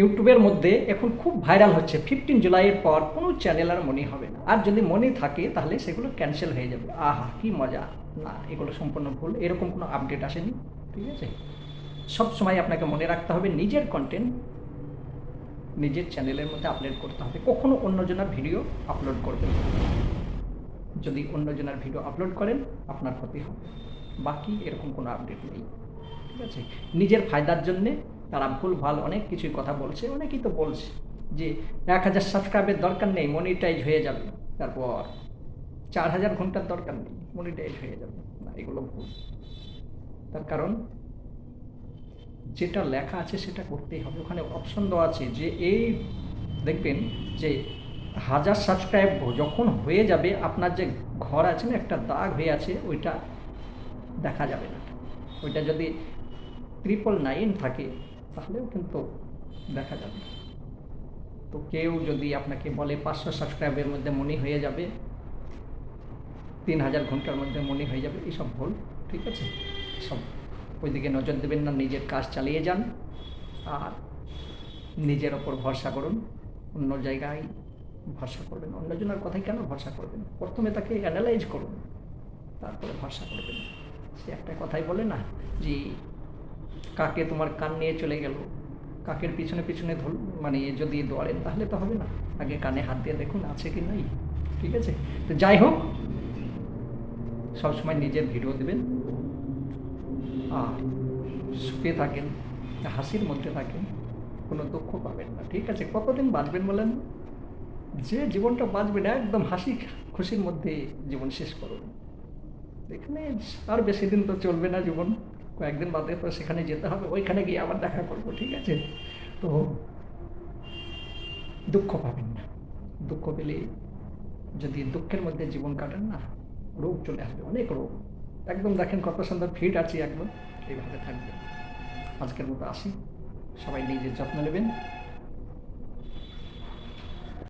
ইউটিউবের মধ্যে এখন খুব ভাইরাল হচ্ছে। ফিফটিন জুলাইয়ের পর কোনো চ্যানেল আর মনে হবে না। আর যদি মনে থাকে, তাহলে সেগুলো ক্যান্সেল হয়ে যাবে। আহা, কি মজা। না, এগুলো সম্পূর্ণ ভুল। এরকম কোনো আপডেট আসেনি, ঠিক আছে? সব সময় আপনাকে মনে রাখতে হবে, নিজের কন্টেন্ট নিজের চ্যানেলের মধ্যে আপলোড করতে হবে। কখনো অন্যজনের ভিডিও আপলোড করবেন। যদি অন্যজনের ভিডিও আপলোড করেন, আপনার ক্ষতি হবে। বাকি এরকম কোনো আপডেট নেই, ঠিক আছে? নিজের ফায়দার জন্যে তারা ভুল ভালো অনেক কিছুই কথা বলছে, অনেকেই তো বলছে যে এক হাজার সাবস্ক্রাইবের দরকার নেই মনিটাইজ হয়ে যাবে। তারপর চার হাজার ঘণ্টার দরকার নেই মনিটাইজ হয়ে যাবে। না, এগুলো ভুল। তার কারণ যেটা লেখা আছে সেটা করতেই হবে। ওখানে অপশন দেওয়া আছে যে এই দেখবেন যে হাজার সাবস্ক্রাইব যখন হয়ে যাবে, আপনার যে ঘর আছে না, একটা দাগ হয়ে আছে, ওইটা দেখা যাবে না। ওইটা যদি ট্রিপল নাইন থাকে তাহলেও কিন্তু দেখা যাবে। তো কেউ যদি আপনাকে বলে পাঁচশো সাবস্ক্রাইবের মধ্যে মনি হয়ে যাবে, তিন হাজার ঘণ্টার মধ্যে মনি হয়ে যাবে এইসব ভুল, ঠিক আছে? সব ওইদিকে নজর দেবেন না, নিজের কাজ চালিয়ে যান আর নিজের ওপর ভরসা করুন। অন্য জায়গায় ভরসা করবেন, অন্যজনের কথাই কেন ভরসা করবেন? প্রথমে তাকে অ্যানালাইজ করুন, তারপরে ভরসা করবেন। সে একটা কথাই বলে না যে কাকে তোমার কান নিয়ে চলে গেল? কাকের পিছনে পিছনে ধর মানে যদি দৌড়েন তাহলে তো হবে না। আগে কানে হাত দিয়ে দেখুন, আছে কি নাই? ঠিক আছে? তো যাই হোক, সবসময় নিজের ভিডিও দেবেন। আর সুখে থাকেন, হাসির মধ্যে থাকেন, কোনো দুঃখ পাবেন না। ঠিক আছে? কতদিন বাঁচবেন বলেন? যে জীবনটা বাঁচবেন একদম হাসি, খুশির মধ্যে জীবন শেষ করুন। এখানে আর বেশি দিন তো চলবে না জীবন। কয়েকদিন বাদে পরে সেখানে যেতে হবে, ওইখানে গিয়ে আবার দেখা করব, ঠিক আছে? তো দুঃখ পাবেন না। দুঃখ পেলে যদি দুঃখের মধ্যে জীবন কাটেন না, রোগ চলে আসবে, অনেক রোগ। একদম দেখেন কত সুন্দর ফিট আছি একদম, এইভাবে থাকবে। আজকের মতো আসি। সবাই নিজের যত্ন নেবেন।